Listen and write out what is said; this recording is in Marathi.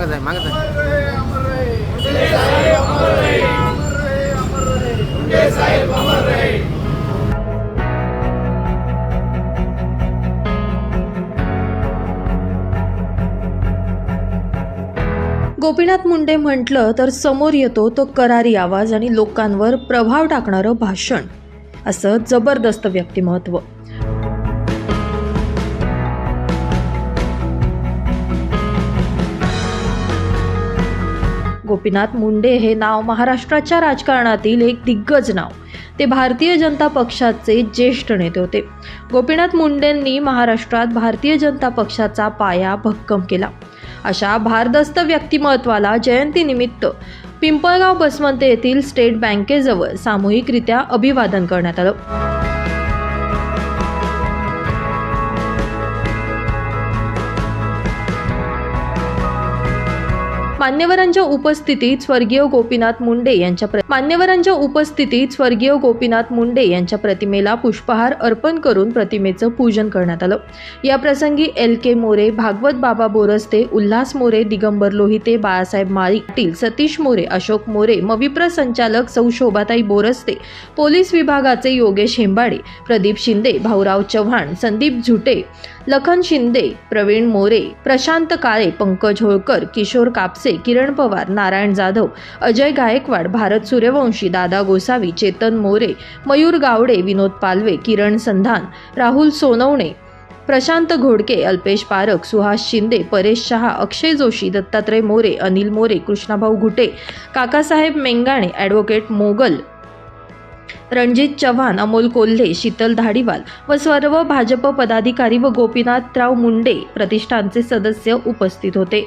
मागं जाय मागं जाय गोपीनाथ मुंडे म्हटलं तर समोर येतो तो करारी आवाज आणि लोकांवर प्रभाव टाकणारं भाषण. असं जबरदस्त व्यक्तिमत्व. गोपीनाथ मुंडे हे नाव महाराष्ट्राच्या राजकारणातील एक दिग्गज नाव. ते भारतीय जनता पक्षाचे ज्येष्ठ नेते होते. गोपीनाथ मुंडेंनी महाराष्ट्रात भारतीय जनता पक्षाचा पाया भक्कम केला. अशा भारदस्त व्यक्तिमत्वाला जयंतीनिमित्त पिंपळगाव बसवंत येथील स्टेट बँकेजवळ सामूहिकरित्या अभिवादन करण्यात आलं. मान्यवरांच्या उपस्थितीत स्वर्गीय गोपीनाथ मुंडे यांच्या मान्यवरांच्या उपस्थितीत स्वर्गीय गोपीनाथ मुंडे यांच्या प्रतिमेला पुष्पहार अर्पण करून प्रतिमेचं पूजन करण्यात आलं. या प्रसंगी एल के मोरे भागवत बाबा बोरस्ते उल्हास मोरे दिगंबर लोहिते बाळासाहेब माळी पाटील सतीश मोरे अशोक मोरे मविप्र संचालक सौ शोभाताई बोरस्ते पोलीस विभागाचे योगेश हेंबाडे प्रदीप शिंदे भाऊराव चव्हाण संदीप झुटे लखन शिंदे प्रवीण मोरे प्रशांत काळे पंकज होळकर किशोर कापसे किरण पवार नारायण जाधव अजय गायकवाड भारत सूर्यवंशी दादा गोसावी चेतन मोरे मयूर गावडे विनोद पालवे किरण संधान राहुल सोनवणे प्रशांत घोडके अल्पेश पारख सुहास शिंदे परेश शहा अक्षय जोशी दत्तात्रय मोरे अनिल मोरे कृष्णाभाऊ घुटे काकासाहेब मेंगाणे ॲडव्होकेट मोगल रणजित चव्हाण अमोल कोल्हे शीतल धाडीवाल व सर्व भाजप पदाधिकारी व गोपीनाथराव मुंडे प्रतिष्ठानचे सदस्य उपस्थित होते.